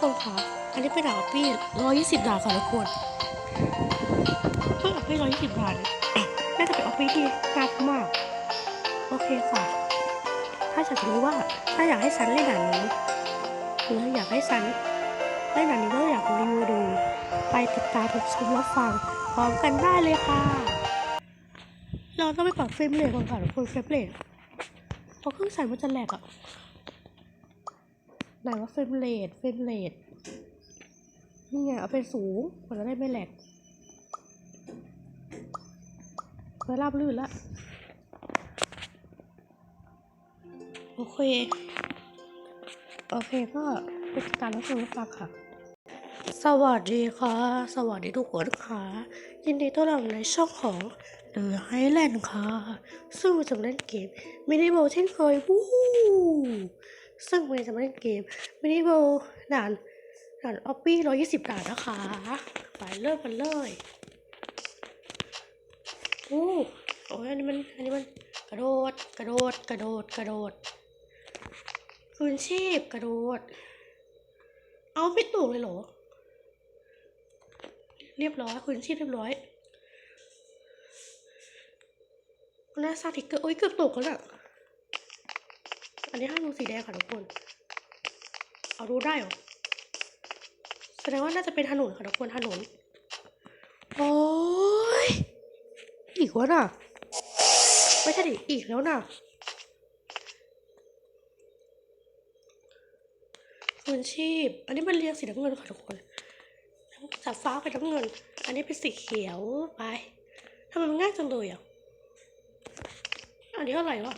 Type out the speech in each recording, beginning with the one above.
คนคะอันนี้เป็นดาบปี้ร้อยยี่สิบดาบค่ะทุกคนเพิ่งดาบปี้ร้อยยี่สิบดาบเนี่ยน่าจะเป็นออฟฟี่ที่ง่ามาก โอเคค่ะ ถ้าอยากรู้ว่าถ้าอยากให้ซันเล่นหนังนี้หรืออยากให้ซันเล่นหนังนี้แล้วอยากรีวิวดู ไปติดตามรับชมรับฟังพร้อมกันได้เลยค่ะ เราต้องไปปรับเฟรมเรทก่อนค่ะทุกคนเฟรมเรทเพราะเครื่องใส่มันจะแหลกอะ ไหนว่าเฟรมเรทเฟรมเรทนี่ไงเอาเป็นสูงมันจะได้ไม่แหลกเพื่อราบลื่นละโอเค โอเคก็ไปติดตามรับชมรับฟังค่ะ สวัสดีค่ะ สวัสดีทุกคนค่ะ ยินดีต้อนรับในช่องของเดอะไฮแลนด์ค่ะ ซึ่งจะเล่นเกมมินิโบเช่นเคยวู้ ซึ่งวันนี้จะมาเล่นเกมมินิโบด่านด่านออปปี้ร้อยยี่สิบด่านนะคะ ไปเริ่มกันเลยโอ้โอ้ยอันนี้มันอันนี้มันกระโดดกระโดดกระโดดกระโดดคืนชีพกระโดด เอาไม่ตกเลยเหรอ เรียบร้อยคืนชีพเรียบร้อยน้าซาทิกเกอร์โอ้ยเกือบตกแล้วนะ อันนี้ห้ามดูสีแดงค่ะทุกคน เอาดูได้เหรอ แสดงว่าน่าจะเป็นถนนค่ะทุกคนถนน โอ้ย อีกวะน่ะ ไม่ใช่ดิอีกแล้วน่ะคืนชีพ อันนี้มันเรียงสีน้ำเงินค่ะทุกคนจากฟ้าไปน้ำเงิน อันนี้เป็นสีเขียวไปทำไมมันง่ายจังเลยอะ อันนี้อะไรวะ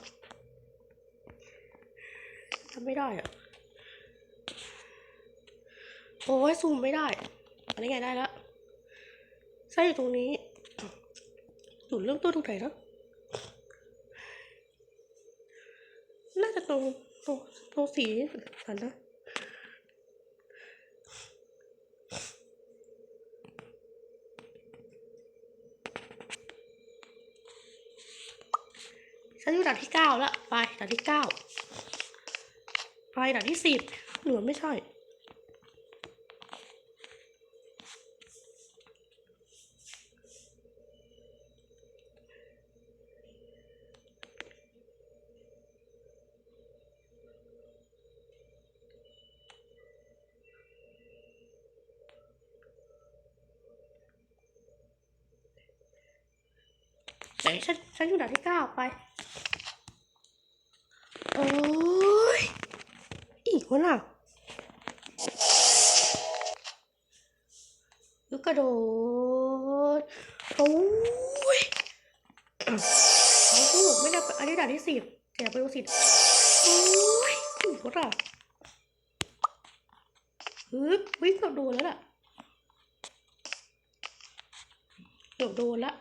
ำไม่ได้อะโอ้ยซูมไม่ได้ อันนี้ไงได้แล้วใช่อยู่ตรงนี้จุดเริ่มต้นตรงไหนนะน่าจะตรงตรงตรงสีสันนะฉันอยู่ด่านที่เก้าแล้ว ไปด่านที่เก้า ด่านที่สิบหรือไม่ใช่ฉันฉันอยู่ด่านที่เก้าไป โอ้ย อีก วะน่ะลูกกระโดดโอ้ยเอาลูกไม่ได้อันนี้ด่านที่สิบแต่ไปดูสิโอ้ยอีกวะน่ะฮึบวิ่งเกือบโดนแล้วล่ะเกือบโดนละ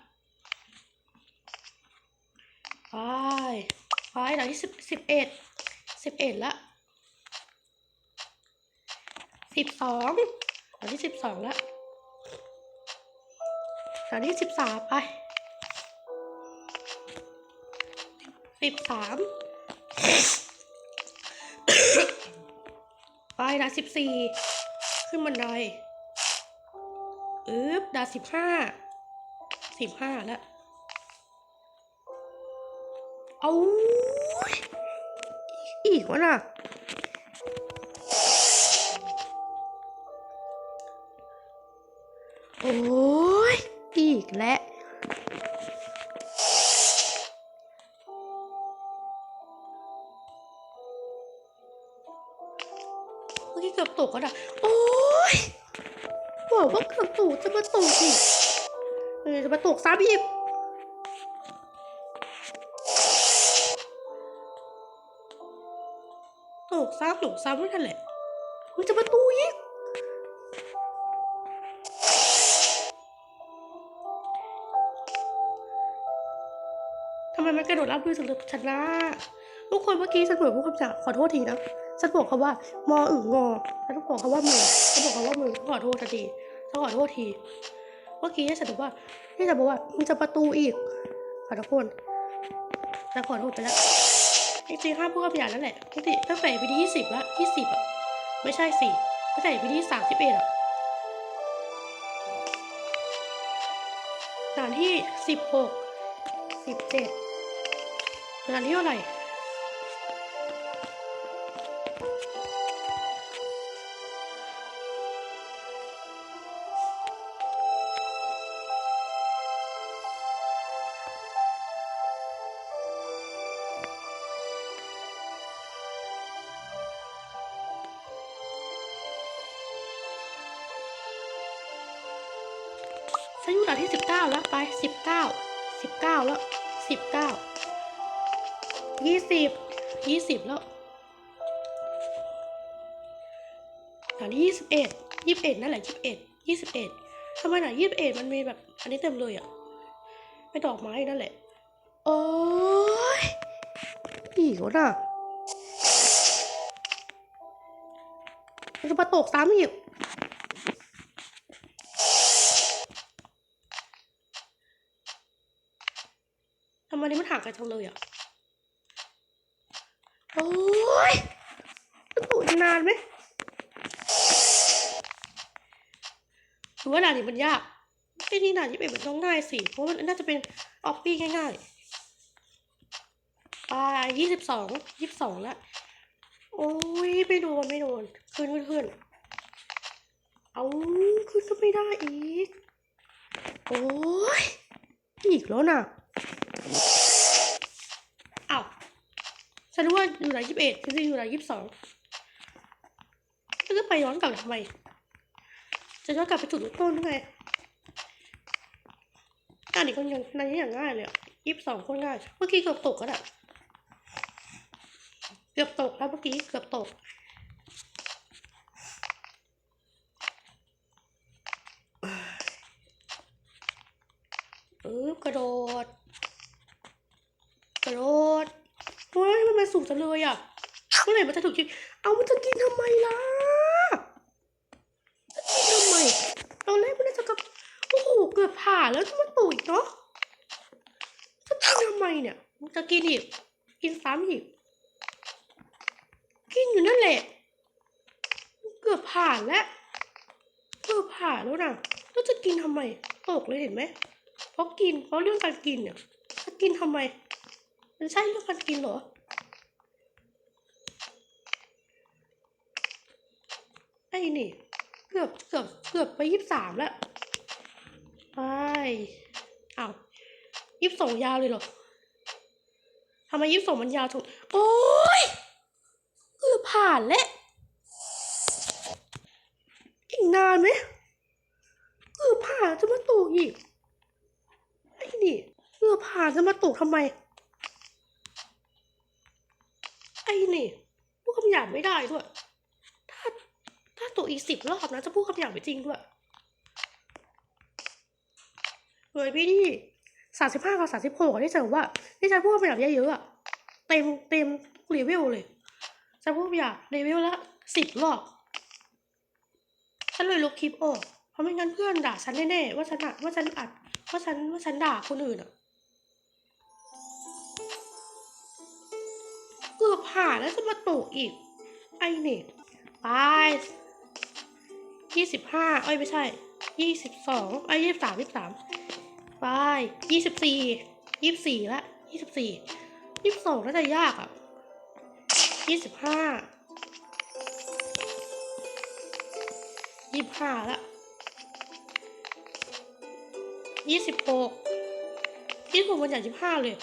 ไปไปด่านที่สิบสิบเอ็ดสิบเอ็ดละ สิบสองด่านที่สิบสองละด่านที่สิบสามไปสิบสามไปดาสิบสี่ขึ้นบันไดอึ๊บดาสิบห้าสิบห้าแล้วเอาอีกวะน่ะ โอ้ยอีกแล้วเมื่อกี้เกือบตกก็ได้โอ้ยบอกว่าเกือบตกจะมาตกอีกเออจะมาตกซ้ำอีกตกซ้ำตกซ้ำนั่นแหละมันจะมาตูอีกำไมมันกระโดดรับด้วยสุดชนะทุกคนเมื่อกี้ฉันเปิดพูดคำจากขอโทษทีนะฉันบอกคำว่ามออึ่งงอฉันบอกคำว่ามือฉันบอกคำว่ามือขอโทษทีฉันขอโทษที เมื่อกี้ฉันบอกว่าที่ฉันบอกว่ามันจะประตูอีกขอโทษฉันขอโทษไปแล้วจริงๆห้ามพูดคำหยาบนั่นแหละจริตั้งแต่ปีที่ยี่สิบละยี่สิบอะไม่ใช่สิไปตั้งแต่ปีที่สามสิบเอ็ดอะด่านที่สิบหกสิบเจ็ด ด่านที่เท่าไหร่ฉันอยู่ด่านที่สิบเก้าแล้วไปสิบเก้าสิบเก้าแล้วสิบเก้า ยี่สิบยี่สิบแล้วด่านที่ยี่สิบเอ็ดยี่สิบเอ็ดนั่นแหละยี่สิบเอ็ดยี่สิบเอ็ดทำไมด่านยี่สิบเอ็ดมันมีแบบ อันนี้เต็มเลยอะไม่ดอกไม้นั่นแหละ โอ้ยอีกแล้วน่ะมันจะมาตกซ้ำอีกทำไมนี่มันห่างกันจังเลยอะ โอ้ยจะตุยนานไหมหรือว่าด่านนี้มันยากไอ้นี่ด่านยี่สิบเอ็ดมันต้องง่ายสิ เพราะมันน่าจะเป็นออฟฟี่ง่ายๆไปยี่สิบสองยี่สิบสองแล้วโอ้ยไม่โดนไม่โดนขึ้นขึ้นขึ้นเอาขึ้นก็ไม่ได้อีก โอ้ยอีกแล้วน่ะ ฉันรู้ว่าอยู่ไหนยี่สิบเอ็ดจริงๆอยู่ไหนยี่สิบสองแล้วจะไปย้อนกลับทำไม จะย้อนกลับไปจุดต้นยังไงอันนี้ก็ยังในนี้อย่างง่ายเลยอะยี่สิบสองคนง่าย เมื่อกี้เกือบตกแล้วอะเกือบตกแล้วเมื่อกี้เกือบตกเออกระโดด กระโดดเฮ้ยมันมา สูงจังเลยอะเมื่อไหร่มันจะถูกกินเอามันจะกินทำไมล่ะจะกินทำไมตอนแรกมันน่าจะกับโอ้โหเกือบผ่านแล้วจะมาตุยเนาะจะกินทำไมเนี่ยมันจะกินอีกกินซ้ำอีกกินอยู่นั่นแหละ เกือบผ่านแล้วเกือบผ่านแล้วนะแล้วจะกินทำไมตกเลยเห็นไหมเพราะกินเพราะเรื่องการกินเนี่ยจะกินทำไมมันใช่เรื่องการกินเหรอ ไอ้นี่ เกือบเกือบเกือบไปยี่สิบสามแล้ว ไปอ้าวยี่สิบสองยาวเลยเหรอทำไมยี่สิบสองมันยาวถูกโอ้ยเกือบผ่านแล้ว อีกนานไหมเกือบผ่านจะมาตกอีกไอ้นี่เกือบผ่านจะมาตกทำไม ไอ้นี่พูดคำหยาบไม่ได้ด้วย ถ้าตกอีกสิบรอบนะจะพูดคำหยาบไม่จริงด้วยเลยพี่ที่สามสิบห้ากับสามสิบหกที่จอว่าที่ฉันพูดคำหยาบเยอะๆอะเต็มเต็มรีวิวเลยฉันพูดคำหยาบรีวิวละสิบรอบฉันเลยลบคลิปออกเพราะไม่งั้นเพื่อนด่าฉันแน่ๆว่าฉันอะว่าฉันอัดว่าฉันว่าฉันด่าคนอื่นอะเกือบผ่านแล้วจะมาตกอีก ไอ้เนี่ยไป ยี่สิบห้าเอ้ย ไม่ใช่ยี่สิบสองไอ้ยยี่สิบสามยี่สิบสามไปยี่สิบสี่ยี่สิบสี่ละยี่สิบสี่ยี่สิบสองน่าจะยากอะยี่สิบห้ายี่สิบห้าละยี่สิบหกยี่สิบหกมันอย่างยี่สิบห้าเลย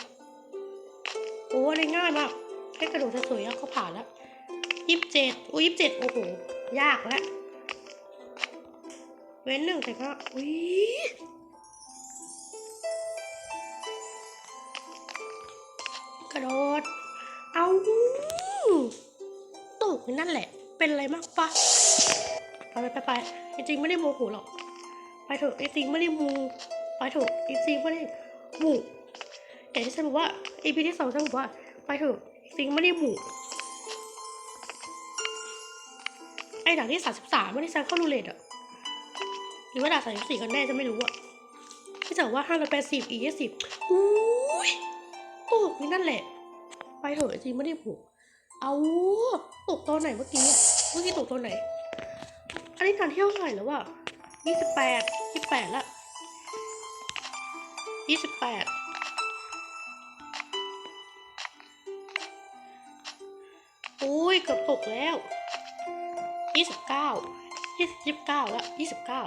โอ้อะไรง่ายมากแค่กระโดดสวยๆก็ผ่านแล้วยี่สิบเจ็ดอุ้ยยี่สิบเจ็ดโอ้โห ยากแล้ว เว้นหนึ่งแต่ก็อุ้ยกระโดด เอาตกนั่นแหละ เป็นอะไรมากปะไปไปไปไปจริงๆไม่ได้โมโหหรอก ไปเถอะจริงๆไม่ได้มูไปเถอะจริงๆไม่ได้มูอย่างที่ฉันบอกว่าไอพีที่สองฉันบอกว่าไปเถอะจริงๆไม่ได้มูไอด่านที่สามสิบสามไม่ได้ฉันเข้ารูเลตอะ รือว่าดานสามสี่กันแน่จะไม่รู้อะที่จะว่าห้าร้อยแปดสิบอีกยี่สิบอุ้ยตกนี่นั่นแหละ ไปเถอะจริงไม่ได้ผูกเอาตกตอนไหนเมื่อกี้เมื่อกี้ตกตอนไหน อันนี้การเที่ยวเท่าไหร่แล้ววะยี่สิบแปดยี่สิบแปดละยี่สิบแปดโอ้ยเกือบตกแล้วยี่สิบเก้ายี่สิบเก้าล้วยี่สิบเก้า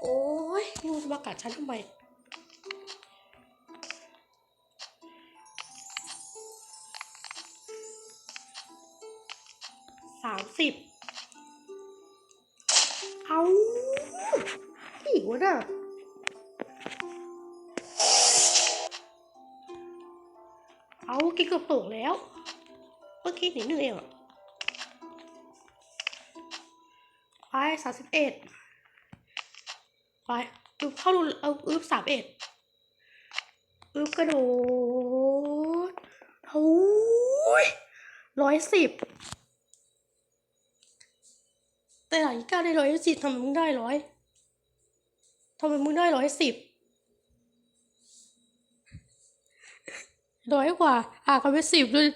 โอ้ยนี่มึงจะมากัดฉันทำไมสามสิบเอาพี่วน่ะเอากินเกือบตกแล้วเมื่อกี้นิดนึงเองอะไปสามสิบเอ็ด ไปดูเข้าดูเอาอึบสามเอ็ดอึบกระโดดโอ้ยร้อยสิบแต่หลังที่เก้าได้ร้อยสิบทำไมมึงได้ร้อยทำไมมึงได้ร้อยสิบร้อยกว่า อ่ากันเป็นสิบเลย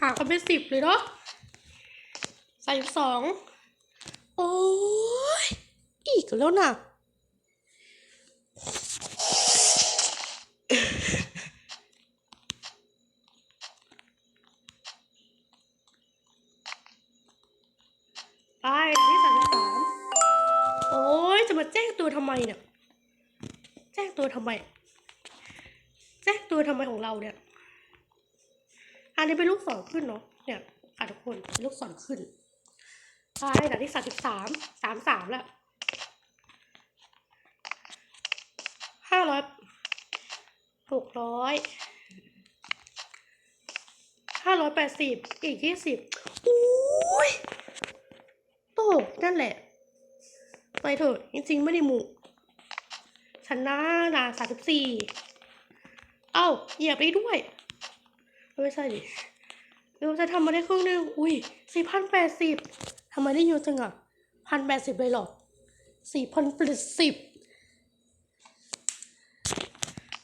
อ่ากันเป็นสิบเลยเนาะใส่สองโอ้ อีกแล้วนะไปที่สามสิบสามโอ้ยจะมาแจ้งตัวทำไมเนี่ย แจ้งตัวทำไม แจ้งตัวทำไมของเราเนี่ย อันนี้เป็นลูกศรขึ้นเนาะ เนี่ยอะทุกคนเป็นลูกศรขึ้นไปด่านที่สามสิบสาม สามสามแล้ว ห้าร้อยหกร้อยห้าร้อยแปดสิบอีกยี่สิบอุ้ยโตกนั่นแหละ ไปเถอะจริงๆไม่ได้หมูชนะนะสามสิบสี่เอ้าเหยียบได้ด้วย ไม่ใช่ดิเราจะทำมาได้ครึ่งหนึงอุ้ยสี่พันแปดสิบทำไมได้เยอะจังอะพันแปดสิบเลยหรอสี่พันแปดสิบ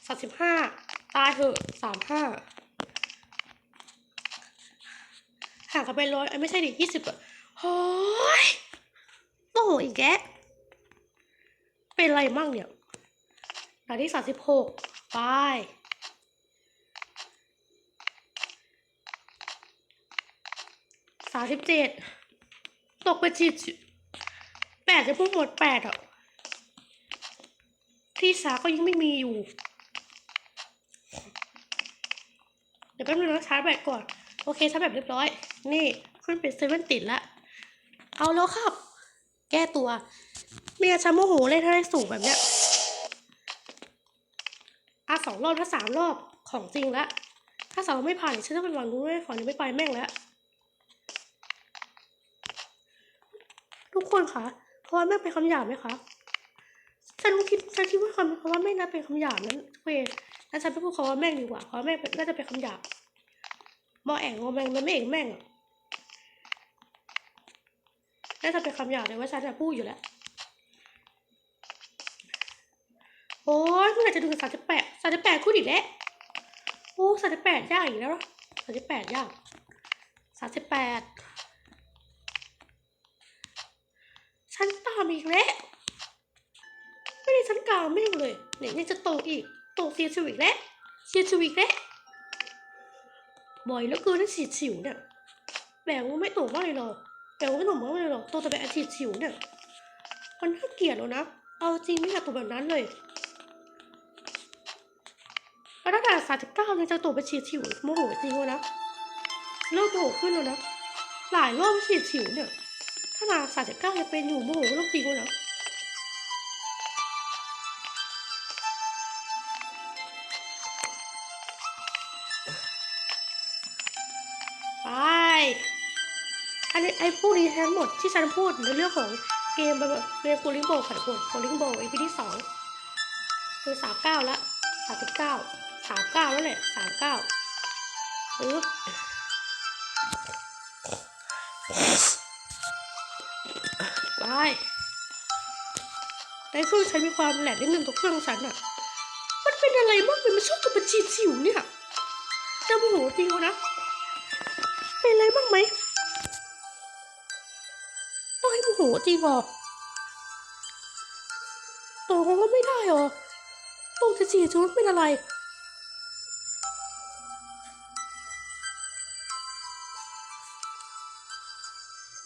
สามสิบห้าตายเถอะสามห้าห่างกันไปร้อยเอ้ไม่ใช่ดิยี่สิบอะโอ้ยโตอีกแกเป็นไรมั่งเนี่ยหน้าที่สามสิบหกไปสามสิบเจ็ดตกไปจีดแปดจะพูดหมดแปดอะที่สาก็ยังไม่มีอยู่ เดี๋ยวแป๊บนึงนะชาร์จแบตก่อน โอเคชาร์จแบตเรียบร้อย นี่ขึ้นเป็นเซเว่นติดละ เอาแล้วครับ แก้ตัว เมียฉันโมโหเลยถ้าได้สูงแบบเนี้ยอะสองรอบถ้าสามรอบของจริงละ ถ้าสอบไม่ผ่านฉันจะเป็นหวังรู้ไม่ขอนี้ไม่ไปแม่งแล้ว ทุกคนคะเพราะว่าแม่งเป็นคำหยาบไหมคะฉันคิดฉันคิดว่าคำเพราะว่าแม่งน่าเป็นคำหยาบนั้นเว แล้วฉันไม่พูดคำว่าแม่งดีกว่าเพราะว่าแม่งน่าจะเป็นคำหยาบมอแองงอแมงมันไม่เองแม่งอะน่าจะเป็นคำหยาบเลยว่าฉันจะพูดอยู่แล้ว โอ้ยเมื่อไหร่จะถึงสามสิบแปดสามสิบแปดคูดอีกแล้วโอ้สามสิบแปดยากอีกแล้วสามสิบแปดยากสามสิบแปดชั้นตามอีกแล้วไม่ได้ชั้นกลางแม่งเลยเนี่ยยังจะโตอีก ตกเสียชิวอีกแล้วเสียชิวอีกแล้วบ่อยแล้วเกินนั่นเสียชิวเนี่ยแบงว่าไม่ตกมากเลยหรอกแบงว่าไม่ตกมากเลยหรอกตกแต่แบบอาชีพชิวเนี่ยมันน่าเกลียดแล้วนะเอาจริงไม่อยากตกแบบนั้นเลยแล้วถ้าด่สามสิบเก้ายังจะตกไปฉีดฉิวโมโหจริงวะนะเริ่มโมโหขึ้นแล้วนะหลายรอบเฉีดฉิวเนี่ยถ้ามาสามสิบเก้ายังเป็นอยู่โมโหโรคจริงวะนะ ไอ้พวกนี้ทั้งหมดที่ฉันพูดในเรื่องของเกมแบบเกมโคลิงโบค่ะทุกคนโคลิงโบอีพีที่สองคือสามเก้าละสามสิบเก้าสามเก้าแล้วแหละสามเก้าปึ๊บไปในเครื่องฉันมีความแหลกนิดนึงตัวเครื่องฉันอะมันเป็นอะไรมากเลยมันชอบกับบัญชีสิวเนี่ยจะโมโหจริงวะนะ เป็นอะไรบ้างไหม ห้โหจริงเหรอตกลงก็ไม่ได้เหรอตกจะเสียชุดเป็นอะไร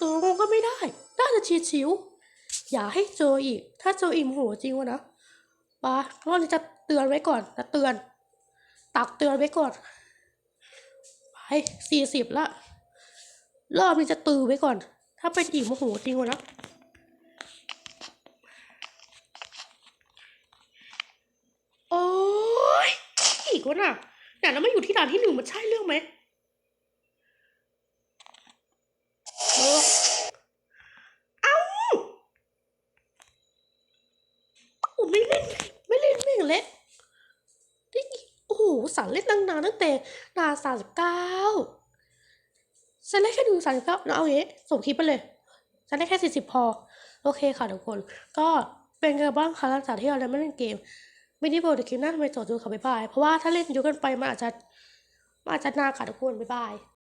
ตกลงก็ไม่ได้ได้แต่เฉียดฉิว อย่าให้เจออีก ถ้าเจออีกโมโหจริงวะนะปะรอบนี้จะเตือนไว้ก่อนจะเตือน ตักเตือนไว้ก่อน ไปสี่สิบละรอบนี้จะตือไว้ก่อน ถ้าเป็นอีกโมโหจริงวะนะโอ้ยอีกวะน่ะแต่แล้วมาอยู่ที่ด่านที่หนึ่งมันใช่เรื่องไหมเออเอ้าโอ้ไม่เล่นไม่เล่นไม่เห็นเละนี่โอ้โหสั่งเล่นตั้งนานตั้งแต่ด่านสามสิบเก้า ฉันได้แค่ดูสามสิบเก้าเอาอย่างนี้ส่งคลิปไปเลยฉันได้แค่สี่สิบพอ โอเคค่ะทุกคน ก็เป็นไงบ้างคะหลังจากที่เราได้ไม่เล่นเกมไม่ได้บอกเดี๋ยวคลิปหน้าทำไมต่อดูค่ะบ๊ายบาย เพราะว่าถ้าเล่นยุกันไปมันอาจจะมันอาจจะนานค่ะทุกคนบ๊ายบาย